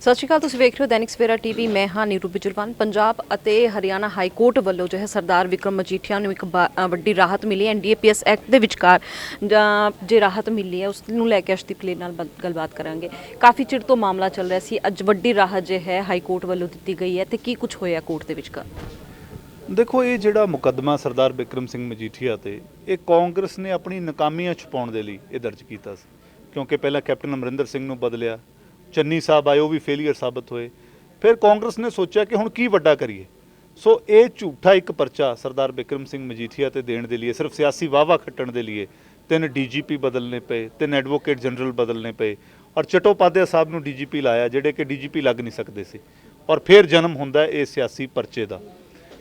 ਸਤਿ ਸ਼੍ਰੀ ਅਕਾਲ ਤੁਸੀਂ ਵੇਖ ਰਹੇ ਹੋ ਦੈਨਿਕ ਸਵੇਰਾ ਟੀਵੀ। ਮੈਂ ਹਾਂ ਨੀਰੂ ਬਿਜਲਵਾਨ। ਪੰਜਾਬ ਅਤੇ ਹਰਿਆਣਾ ਹਾਈ ਕੋਰਟ ਵੱਲੋਂ ਜੋ ਹੈ ਸਰਦਾਰ ਵਿਕਰਮ ਮਜੀਠੀਆ ਨੂੰ ਇੱਕ ਬਾ- ਅ, ਵੱਡੀ ਰਾਹਤ ਮਿਲੀ ਹੈ। ਐਨਡੀਏਪੀਐਸ ਐਕਟ ਦੇ ਵਿਚਕਾਰ ਜਾਂ ਜੇ ਰਾਹਤ ਮਿਲੀ ਹੈ ਉਸ ਨੂੰ ਲੈ ਕੇ ਅਸ਼ਦੀਪ ਕਲੇਰ ਨਾਲ ਬ- ਗੱਲਬਾਤ ਕਰਾਂਗੇ। ਕਾਫੀ ਚਿਰ ਤੋਂ ਮਾਮਲਾ ਚੱਲ ਰਿਹਾ ਸੀ। ਅੱਜ ਵੱਡੀ ਰਾਹਤ ਜੇ ਹੈ ਹਾਈ ਕੋਰਟ ਵੱਲੋਂ ਦਿੱਤੀ ਗਈ ਹੈ। ਤੇ ਕੀ ਕੁਝ ਹੋਇਆ ਕੋਰਟ ਦੇ ਵਿਚਕਾਰ ਦੇਖੋ ਇਹ ਜਿਹੜਾ ਮੁਕੱਦਮਾ ਸਰਦਾਰ ਬਿਕਰਮ ਸਿੰਘ ਮਜੀਠੀਆ ਤੇ ਇਹ ਕਾਂਗਰਸ ਨੇ ਆਪਣੀ ਨਾਕਾਮੀਆਂ ਛੁਪਾਉਣ ਦੇ ਲਈ ਇਹ ਦਰਜ ਕੀਤਾ ਸੀ। ਕਿਉਂਕਿ ਪਹਿਲਾਂ ਕੈਪਟਨ ਅਮਰਿੰਦਰ ਸਿੰਘ ਨੂੰ ਬਦਲਿਆ ਚੰਨੀ ਸਾਹਿਬ ਆਏ, ਉਹ ਵੀ ਫੇਲੀਅਰ ਸਾਬਤ ਹੋਏ। ਫਿਰ ਕਾਂਗਰਸ ਨੇ ਸੋਚਿਆ ਕਿ ਹੁਣ ਕੀ ਵੱਡਾ ਕਰੀਏ। ਸੋ ਇਹ ਝੂਠਾ ਇੱਕ ਪਰਚਾ ਸਰਦਾਰ ਬਿਕਰਮ ਸਿੰਘ ਮਜੀਠੀਆ ਤੇ ਦੇਣ ਦੇ ਲਈ ਸਿਰਫ ਸਿਆਸੀ ਵਾਵਾ ਖੱਟਣ ਦੇ ਲਈ ਤਿੰਨ ਡੀਜੀਪੀ ਬਦਲਨੇ ਪਏ, ਤਿੰਨ ਐਡਵੋਕੇਟ ਜਨਰਲ ਬਦਲਨੇ ਪਏ, ਔਰ ਚਟੋਪਾਧਿਆ ਸਾਹਿਬ ਨੂੰ ਡੀਜੀਪੀ ਲਾਇਆ, ਜਿਹੜੇ ਕਿ ਡੀਜੀਪੀ ਲੱਗ ਨਹੀਂ ਸਕਦੇ ਸੀ। ਔਰ ਫਿਰ ਜਨਮ ਹੁੰਦਾ ਇਹ ਸਿਆਸੀ ਪਰਚੇ ਦਾ।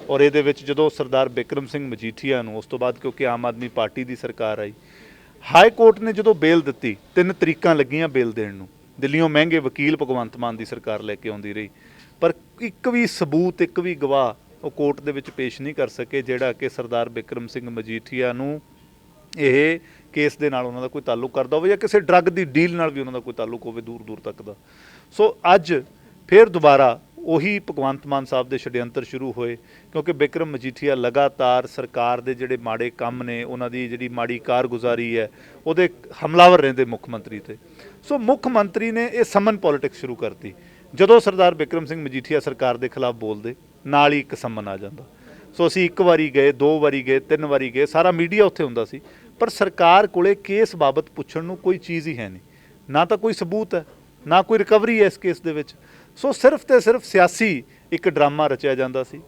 ਔਰ ਇਹਦੇ ਵਿੱਚ ਜਦੋਂ ਸਰਦਾਰ ਬਿਕਰਮ ਸਿੰਘ ਮਜੀਠੀਆ ਨੂੰ, ਉਸ ਤੋਂ ਬਾਅਦ ਕਿਉਂਕਿ ਆਮ ਆਦਮੀ ਪਾਰਟੀ ਦੀ ਸਰਕਾਰ ਆਈ, ਹਾਈ ਕੋਰਟ ਨੇ ਜਦੋਂ ਬੇਲ ਦਿੱਤੀ, ਤਿੰਨ ਤਰੀਕਾਂ ਲੱਗੀਆਂ ਬੇਲ ਦੇਣ ਨੂੰ। ਦਿੱਲੀੋਂ ਮਹਿੰਗੇ ਵਕੀਲ ਭਗਵੰਤ ਮਾਨ ਦੀ ਸਰਕਾਰ ਲੈ ਕੇ ਆਉਂਦੀ ਰਹੀ। ਪਰ ਇੱਕ ਵੀ ਸਬੂਤ, ਇੱਕ ਵੀ ਗਵਾਹ ਉਹ ਕੋਰਟ ਦੇ ਵਿੱਚ ਪੇਸ਼ ਨਹੀਂ ਕਰ ਸਕੇ, ਜਿਹੜਾ ਕਿ ਸਰਦਾਰ ਬਿਕਰਮ ਸਿੰਘ ਮਜੀਠੀਆ ਨੂੰ ਇਹ ਕੇਸ ਦੇ ਨਾਲ ਉਹਨਾਂ ਦਾ ਕੋਈ ਤਾਲੁਕ ਕਰਦਾ ਹੋਵੇ ਜਾਂ ਕਿਸੇ ਡਰੱਗ ਦੀ ਡੀਲ ਨਾਲ ਵੀ ਉਹਨਾਂ ਦਾ ਕੋਈ ਤਾਲੁਕ ਹੋਵੇ ਦੂਰ ਦੂਰ ਤੱਕ ਦਾ। ਸੋ ਅੱਜ ਫਿਰ ਦੁਬਾਰਾ ਉਹੀ ਭਗਵੰਤ ਮਾਨ ਸਾਹਿਬ ਦੇ ਛੜਯੰਤਰ ਸ਼ੁਰੂ ਹੋਏ, ਕਿਉਂਕਿ ਬਿਕਰਮ ਮਜੀਠੀਆ ਲਗਾਤਾਰ ਸਰਕਾਰ ਦੇ ਜਿਹੜੇ ਮਾੜੇ ਕੰਮ ਨੇ, ਉਹਨਾਂ ਦੀ ਜਿਹੜੀ ਮਾੜੀ ਕਾਰਗੁਜ਼ਾਰੀ ਹੈ, ਉਹਦੇ ਹਮਲਾਵਰ ਰਹਿੰਦੇ ਮੁੱਖ ਮੰਤਰੀ ਤੇ। ਸੋ ਮੁੱਖ ਮੰਤਰੀ ਨੇ ਇਹ ਸਮਨ ਪੋਲਿਟਿਕਸ ਸ਼ੁਰੂ ਕਰਤੀ। ਜਦੋਂ ਸਰਦਾਰ ਬਿਕਰਮ ਸਿੰਘ ਮਜੀਠੀਆ ਸਰਕਾਰ ਦੇ ਖਿਲਾਫ ਬੋਲਦੇ, ਨਾਲ ਹੀ ਇੱਕ ਸਮਨ ਆ ਜਾਂਦਾ। ਸੋ ਅਸੀਂ ਇੱਕ ਵਾਰੀ ਗਏ, ਦੋ ਵਾਰੀ ਗਏ, ਤਿੰਨ ਵਾਰੀ ਗਏ, ਸਾਰਾ ਮੀਡੀਆ ਉੱਥੇ ਹੁੰਦਾ ਸੀ। ਪਰ ਸਰਕਾਰ ਕੋਲੇ ਕੇਸ ਬਾਬਤ ਪੁੱਛਣ ਨੂੰ ਕੋਈ ਚੀਜ਼ ਹੀ ਹੈ ਨਹੀਂ। ਨਾ ਤਾਂ ਕੋਈ ਸਬੂਤ ਹੈ, ਨਾ ਕੋਈ ਰਿਕਵਰੀ ਹੈ ਇਸ ਕੇਸ ਦੇ ਵਿੱਚ। ਸੋ ਸਿਰਫ ਤੇ ਸਿਰਫ ਸਿਆਸੀ ਇੱਕ ਡਰਾਮਾ ਰਚਿਆ ਜਾਂਦਾ ਸੀ।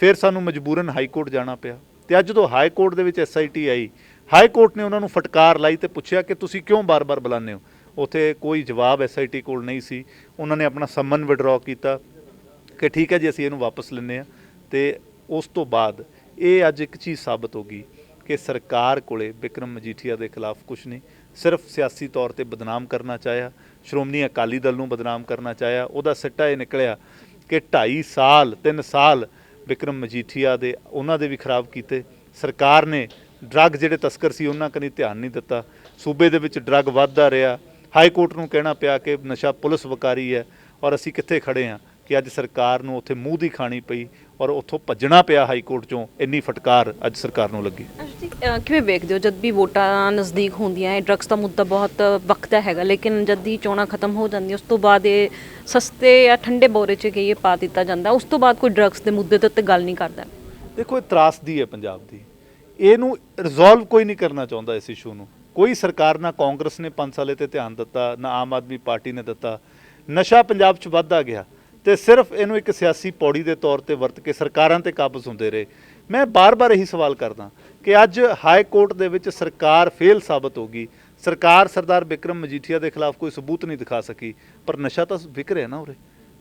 ਫਿਰ ਸਾਨੂੰ ਮਜਬੂਰਨ ਹਾਈ ਕੋਰਟ ਜਾਣਾ ਪਿਆ ਤੇ ਅੱਜ ਜਦੋਂ ਹਾਈ ਕੋਰਟ ਦੇ ਵਿੱਚ ਐਸਆਈਟੀ ਆਈ, ਹਾਈ ਕੋਰਟ ਨੇ ਉਹਨਾਂ ਨੂੰ ਫਟਕਾਰ ਲਾਈ ਤੇ ਪੁੱਛਿਆ ਕਿ ਤੁਸੀਂ ਕਿਉਂ ਬਾਰ-ਬਾਰ ਬੁਲਾਉਂਦੇ ਹੋ? ਉਥੇ ਕੋਈ ਜਵਾਬ ਐਸਆਈਟੀ ਕੋਲ ਨਹੀਂ ਸੀ। ਉਹਨਾਂ ਨੇ ਆਪਣਾ ਸੰਮਨ ਵਿਡਰਾਅ ਕੀਤਾ ਕਿ ਠੀਕ ਹੈ ਜੀ, ਅਸੀਂ ਇਹਨੂੰ ਵਾਪਸ ਲੈਂਦੇ ਆ ਤੇ ਉਸ ਤੋਂ ਬਾਅਦ ਇਹ ਅੱਜ ਇੱਕ ਚੀਜ਼ ਸਾਬਤ ਹੋ ਗਈ ਕਿ ਸਰਕਾਰ ਕੋਲੇ ਬਿਕਰਮ ਮਜੀਠੀਆ ਦੇ ਖਿਲਾਫ ਕੁਝ ਨਹੀਂ। ਸਿਰਫ ਸਿਆਸੀ ਤੌਰ ਤੇ ਬਦਨਾਮ ਕਰਨਾ ਚਾਹਿਆ। ਸ਼੍ਰੋਮਣੀ ਅਕਾਲੀ ਦਲ ਨੂੰ ਬਦਨਾਮ ਕਰਨਾ ਚਾਹਿਆ। ਉਹਦਾ ਸਿੱਟਾ ਇਹ ਨਿਕਲਿਆ ਕਿ 2.5 ਸਾਲ 3 ਸਾਲ ਬਿਕਰਮ ਮਜੀਠੀਆ ਦੇ ਉਹਨਾਂ ਦੇ ਵੀ ਖਰਾਬ ਕੀਤੇ। ਸਰਕਾਰ ਨੇ ਡਰੱਗ ਜਿਹੜੇ ਤਸਕਰ ਸੀ, ਉਹਨਾਂ ਕਨੀ ਧਿਆਨ ਨਹੀਂ ਦਿੱਤਾ। ਸੂਬੇ ਦੇ ਵਿੱਚ ਡਰੱਗ ਵੱਧਦਾ ਰਿਹਾ। ਹਾਈ ਕੋਰਟ ਨੂੰ ਕਹਿਣਾ ਪਿਆ ਕਿ ਨਸ਼ਾ ਪੁਲਿਸ ਵਕਾਰੀ ਹੈ ਔਰ ਅਸੀਂ ਕਿੱਥੇ ਖੜੇ ਹਾਂ ਕਿ ਅੱਜ ਸਰਕਾਰ ਨੂੰ ਉੱਥੇ ਮੂੰਹ ਦੀ ਖਾਣੀ ਪਈ ਔਰ ਉੱਥੋਂ ਭੱਜਣਾ ਪਿਆ ਹਾਈ ਕੋਰਟ ਚੋਂ ਇੰਨੀ ਫਟਕਾਰ ਅੱਜ ਸਰਕਾਰ ਨੂੰ ਲੱਗੀ। ਕਿਵੇਂ ਵੇਖਦੇ ਹੋ? ਜਦ ਵੀ ਵੋਟਾਂ ਨਜ਼ਦੀਕ ਹੁੰਦੀਆਂ ਹੈ ਡਰੱਗਸ ਦਾ ਮੁੱਦਾ ਬਹੁਤ ਵਕਤ ਹੈਗਾ ਲੇਕਿਨ ਜਦ ਦੀ ਚੋਣਾਂ ਖਤਮ ਹੋ ਜਾਂਦੀਆਂ ਉਸ ਤੋਂ ਬਾਅਦ ਇਹ ਸਸਤੇ ਜਾਂ ਠੰਡੇ ਬੋਰੇ 'ਚ ਕਹੀਏ ਪਾ ਦਿੱਤਾ ਜਾਂਦਾ। ਉਸ ਤੋਂ ਬਾਅਦ ਕੋਈ ਡਰੱਗਸ ਦੇ ਮੁੱਦੇ ਤੇ ਉੱਤੇ ਗੱਲ ਨਹੀਂ ਕਰਦਾ। ਦੇਖੋ ਇਹ ਤਰਾਸਦੀ ਹੈ ਪੰਜਾਬ ਦੀ। ਇਹਨੂੰ ਰਿਜ਼ੋਲਵ ਕੋਈ ਨਹੀਂ ਕਰਨਾ ਚਾਹੁੰਦਾ ਇਸ ਇਸ਼ੂ ਨੂੰ। ਕੋਈ ਸਰਕਾਰ ਨਾ ਕਾਂਗਰਸ ਨੇ 5 ਸਾਲੇ ਤੇ ਧਿਆਨ ਦਿੱਤਾ, ਨਾ ਆਮ ਆਦਮੀ ਪਾਰਟੀ ਨੇ ਦਿੱਤਾ। ਨਸ਼ਾ ਪੰਜਾਬ 'ਚ ਵੱਧਦਾ ਗਿਆ ਤੇ ਸਿਰਫ ਇਹਨੂੰ ਇੱਕ ਸਿਆਸੀ ਪੌੜੀ ਦੇ ਤੌਰ ਤੇ ਵਰਤ ਕੇ ਸਰਕਾਰਾਂ ਤੇ ਕਾਬਜ਼ ਹੁੰਦੇ ਰਹੇ। ਮੈਂ ਬਾਰ-ਬਾਰ ਇਹੀ ਸਵਾਲ ਕਰਦਾ ਕਿ ਅੱਜ ਹਾਈ ਕੋਰਟ ਦੇ ਵਿੱਚ ਸਰਕਾਰ ਫੇਲ ਸਾਬਤ ਹੋ ਗਈ। ਸਰਕਾਰ ਸਰਦਾਰ ਬਿਕਰਮ ਮਜੀਠੀਆ ਦੇ ਖਿਲਾਫ ਕੋਈ ਸਬੂਤ ਨਹੀਂ ਦਿਖਾ ਸਕੀ, ਪਰ ਨਸ਼ਾ ਤਾਂ ਵਿਕ ਰਿਹਾ ਨਾ ਉਰੇ।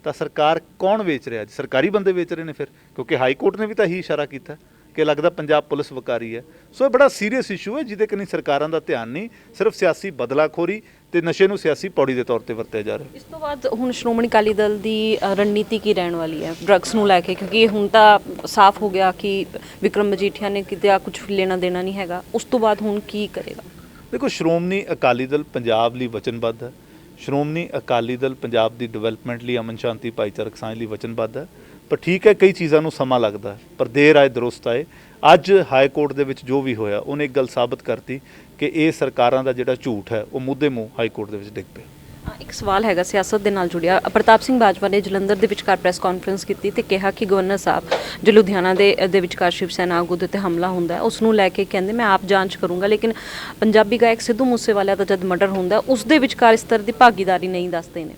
ਤਾਂ ਸਰਕਾਰ ਕੌਣ ਵੇਚ ਰਿਹਾ? ਜੀ ਸਰਕਾਰੀ ਬੰਦੇ ਵੇਚ ਰਹੇ ਨੇ ਫਿਰ, ਕਿਉਂਕਿ ਹਾਈ ਕੋਰਟ ਨੇ ਵੀ ਤਾਂ ਇਹੀ ਇਸ਼ਾਰਾ ਕੀਤਾ। ਕਿ ਲੱਗਦਾ ਪੰਜਾਬ ਪੁਲਿਸ ਵਕਾਰੀ ਹੈ। ਸੋ ਇਹ ਬੜਾ ਸੀਰੀਅਸ ਇਸ਼ੂ ਹੈ ਜਿਹਦੇ ਕਨੀ ਸਰਕਾਰਾਂ ਦਾ ਧਿਆਨ ਨਹੀਂ ਸਿਰਫ ਸਿਆਸੀ ਬਦਲਾਖੋਰੀ ਤੇ ਨਸ਼ੇ ਨੂੰ ਸਿਆਸੀ ਪੌੜੀ ਦੇ ਤੌਰ ਤੇ ਵਰਤਿਆ ਜਾ ਰਿਹਾ। ਇਸ ਤੋਂ ਬਾਅਦ ਹੁਣ ਸ਼੍ਰੋਮਣੀ ਅਕਾਲੀ ਦਲ ਦੀ ਰਣਨੀਤੀ ਕੀ ਰਹਿਣ ਵਾਲੀ ਹੈ? ਡਰੱਗਸ ਨੂੰ ਲੈ ਕੇ ਕਿਉਂਕਿ ਹੁਣ ਤਾਂ ਸਾਫ਼ ਹੋ ਗਿਆ ਕਿ ਵਿਕਰਮ ਮਜੀਠੀਆ ਨੇ ਕਿਤੇ ਆ ਕੁਝ ਲੈਣਾ ਦੇਣਾ ਨਹੀਂ ਹੈਗਾ। ਉਸ ਤੋਂ ਬਾਅਦ ਹੁਣ ਕੀ ਕਰੇਗਾ? ਦੇਖੋ ਸ਼੍ਰੋਮਣੀ ਅਕਾਲੀ ਦਲ ਪੰਜਾਬ ਲਈ ਵਚਨਬੱਧ ਹੈ। ਸ਼੍ਰੋਮਣੀ ਅਕਾਲੀ ਦਲ ਪੰਜਾਬ ਦੀ ਡਿਵੈਲਪਮੈਂਟ ਲਈ ਅਮਨ ਸ਼ਾਂਤੀ ਭਾਈਚਾਰਕ ਸਾਂਝ ਲਈ ਵਚਨਬੱਧ ਹੈ। ਪਰ ਠੀਕ ਹੈ ਕਈ ਚੀਜ਼ਾਂ ਨੂੰ ਸਮਾਂ ਲੱਗਦਾ ਪਰ ਦੇਰ ਆਏ ਦਰੁਸਤ ਆਏ। ਅੱਜ ਹਾਈ ਕੋਰਟ ਦੇ ਵਿੱਚ ਜੋ ਵੀ ਹੋਇਆ ਉਹਨੇ ਇੱਕ ਗੱਲ ਸਾਬਤ ਕਰਤੀ ਕਿ ਇਹ ਸਰਕਾਰਾਂ ਦਾ ਜਿਹੜਾ ਝੂਠ ਹੈ ਉਹ ਮੁੱਦੇ ਮੂੰਹ ਹਾਈ ਕੋਰਟ ਦੇ ਵਿੱਚ ਡਿੱਗ ਪਿਆ। ਇੱਕ ਸਵਾਲ ਹੈਗਾ ਸਿਆਸਤ ਦੇ ਨਾਲ ਜੁੜਿਆ। ਪ੍ਰਤਾਪ ਸਿੰਘ ਬਾਜਵਾ ਨੇ ਜਲੰਧਰ ਦੇ ਵਿਚਕਾਰ ਪ੍ਰੈਸ ਕਾਨਫਰੰਸ ਕੀਤੀ ਤੇ ਕਿਹਾ ਕਿ ਗਵਰਨਰ ਸਾਹਿਬ ਜੋ ਲੁਧਿਆਣਾ ਦੇ ਦੇ ਵਿਚਕਾਰ ਸ਼ਿਵ ਸੈਨਾ ਆਗੂ ਦੇ ਉੱਤੇ ਹਮਲਾ ਹੁੰਦਾ ਉਸ ਨੂੰ ਲੈ ਕੇ ਕਹਿੰਦੇ ਮੈਂ ਆਪ ਜਾਂਚ ਕਰੂੰਗਾ। ਲੇਕਿਨ ਪੰਜਾਬੀ ਗਾਇਕ ਸਿੱਧੂ ਮੂਸੇਵਾਲਾ ਦਾ ਜਦ ਮਰਡਰ ਹੁੰਦਾ ਹੈ, ਉਸ ਦੇ ਵਿਚਕਾਰ ਇਸ ਤਰ੍ਹਾਂ ਦੀ ਭਾਗੀਦਾਰੀ ਨਹੀਂ ਦੱਸਦੇ ਨੇ।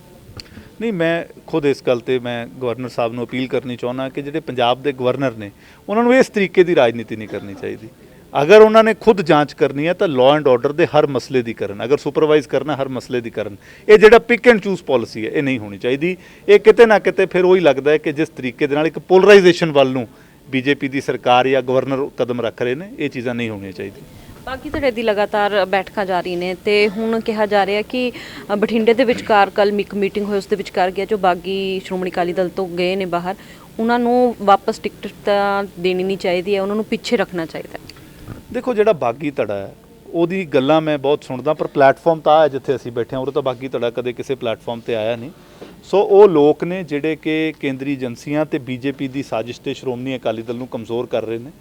ਨਹੀਂ, ਮੈਂ ਖੁਦ ਇਸ ਗੱਲ ਤੇ ਮੈਂ ਗਵਰਨਰ ਸਾਹਿਬ ਨੂੰ ਅਪੀਲ ਕਰਨੀ ਚਾਹੁੰਦਾ ਕਿ ਜਿਹੜੇ ਪੰਜਾਬ ਦੇ ਗਵਰਨਰ ਨੇ, ਉਹਨਾਂ ਨੂੰ ਇਸ ਤਰੀਕੇ ਦੀ ਰਾਜਨੀਤੀ ਨਹੀਂ ਕਰਨੀ ਚਾਹੀਦੀ। ਅਗਰ ਉਹਨਾਂ ਨੇ ਖੁਦ ਜਾਂਚ ਕਰਨੀ ਹੈ ਤਾਂ ਲਾਅ ਐਂਡ ਆਰਡਰ ਦੇ ਹਰ ਮਸਲੇ ਦੀ ਕਰਨ, ਅਗਰ ਸੁਪਰਵਾਈਜ਼ ਕਰਨਾ, ਹਰ ਮਸਲੇ ਦੀ ਕਰਨ। ਇਹ ਜਿਹੜਾ ਪਿਕ ਐਂਡ ਚੂਜ਼ ਪਾਲਿਸੀ ਹੈ, ਇਹ ਨਹੀਂ ਹੋਣੀ ਚਾਹੀਦੀ। ਇਹ ਕਿਤੇ ਨਾ ਕਿਤੇ ਫਿਰ ਉਹੀ ਲੱਗਦਾ ਹੈ ਕਿ ਜਿਸ ਤਰੀਕੇ ਦੇ ਨਾਲ ਇੱਕ ਪੋਲਰਾਈਜੇਸ਼ਨ ਵੱਲ ਨੂੰ ਬੀਜੇਪੀ ਦੀ ਸਰਕਾਰ ਜਾਂ ਗਵਰਨਰ ਕਦਮ ਰੱਖ ਰਹੇ ਨੇ, ਇਹ ਚੀਜ਼ਾਂ ਨਹੀਂ ਹੋਣੀਆਂ ਚਾਹੀਦੀਆਂ। ਬਾਕੀ ਧੜੇ ਦੀ ਲਗਾਤਾਰ ਬੈਠਕਾਂ ਜਾਰੀ ਨੇ ਤੇ ਹੁਣ ਕਿਹਾ ਜਾ ਰਿਹਾ ਕਿ ਬਠਿੰਡੇ ਦੇ ਵਿਚਕਾਰ ਕੱਲ ਮਿਕ ਮੀਟਿੰਗ ਹੋਈ, ਉਸ ਦੇ ਵਿਚਕਾਰ ਗਿਆ ਜੋ ਬਾਗੀ ਸ਼੍ਰੋਮਣੀ ਅਕਾਲੀ ਦਲ ਤੋਂ ਗਏ ਨੇ ਬਾਹਰ, ਉਹਨਾਂ ਨੂੰ ਵਾਪਸ ਟਿਕਟ ਤਾਂ ਦੇਣੀ ਨਹੀਂ ਚਾਹੀਦੀ ਹੈ, ਉਹਨਾਂ ਨੂੰ ਪਿੱਛੇ ਰੱਖਣਾ ਚਾਹੀਦਾ ਦੇਖੋ, ਜਿਹੜਾ ਬਾਗੀ ਧੜਾ ਹੈ, ਉਹਦੀ ਗੱਲਾਂ ਮੈਂ ਬਹੁਤ ਸੁਣਦਾ, ਪਰ ਪਲੇਟਫਾਰਮ ਤਾਂ ਆ ਜਿੱਥੇ ਅਸੀਂ ਬੈਠੇ ਹਾਂ, ਉਰੇ ਤਾਂ ਬਾਗੀ ਧੜਾ ਕਦੇ ਕਿਸੇ ਪਲੇਟਫਾਰਮ ਤੇ ਆਇਆ ਨਹੀਂ। ਸੋ ਉਹ ਲੋਕ ਨੇ ਜਿਹੜੇ ਕਿ ਕੇਂਦਰੀ ਏਜੰਸੀਆਂ ਤੇ ਬੀਜੇਪੀ ਦੀ ਸਾਜ਼ਿਸ਼ ਤੇ ਸ਼੍ਰੋਮਣੀ ਅਕਾਲੀ ਦਲ ਨੂੰ ਕਮਜ਼ੋਰ ਕਰ ਰਹੇ ਨੇ,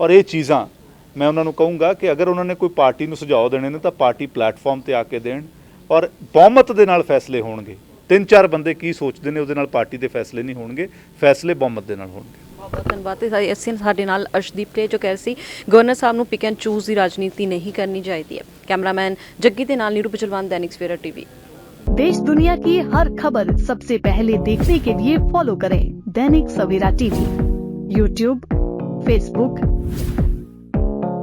ਔਰ ਇਹ ਚੀਜ਼ਾਂ ਮੈਂ ਉਹਨਾਂ ਨੂੰ ਕਹੂੰਗਾ ਕਿ ਅਗਰ ਉਹਨਾਂ ਨੇ ਕੋਈ ਪਾਰਟੀ ਨੂੰ ਸੁਝਾਅ ਦੇਣੇ ਨੇ ਤਾਂ ਪਾਰਟੀ ਪਲੇਟਫਾਰਮ ਤੇ ਆ ਕੇ ਦੇਣ ਔਰ ਬਹੁਮਤ ਦੇ ਨਾਲ ਫੈਸਲੇ ਹੋਣਗੇ ਤਿੰਨ ਚਾਰ ਬੰਦੇ ਕੀ ਸੋਚਦੇ ਨੇ ਉਹਦੇ ਨਾਲ ਪਾਰਟੀ ਦੇ ਫੈਸਲੇ ਨਹੀਂ ਹੋਣਗੇ ਫੈਸਲੇ ਬਹੁਮਤ ਦੇ ਨਾਲ ਹੋਣਗੇ ਬਹੁਤ ਬਹੁਤ ਧੰਨਵਾਦ ਤੇ ਸਾਡੇ ਅਸੀਂ ਸਾਡੇ ਨਾਲ ਅਰਸ਼ਦੀਪ ਨੇ ਜੋ ਕਹਿ ਰਹੇ ਸੀ ਗਵਰਨਰ ਸਾਹਿਬ ਨੂੰ ਪਿਕ ਐਂਡ ਚੂਜ਼ ਦੀ ਰਾਜਨੀਤੀ ਨਹੀਂ ਕਰਨੀ ਚਾਹੀਦੀ ਹੈ ਕੈਮਰਾਮੈਨ ਜੱਗੀ ਦੇ ਨਾਲ ਨੀਰੂ ਪਿਚਲਵਾਨ ਦੈਨਿਕ ਸਵੇਰਾ ਟੀਵੀ देश दुनिया की हर खबर सबसे पहले देखने के लिए फॉलो करें Dainik Savera TV YouTube Facebook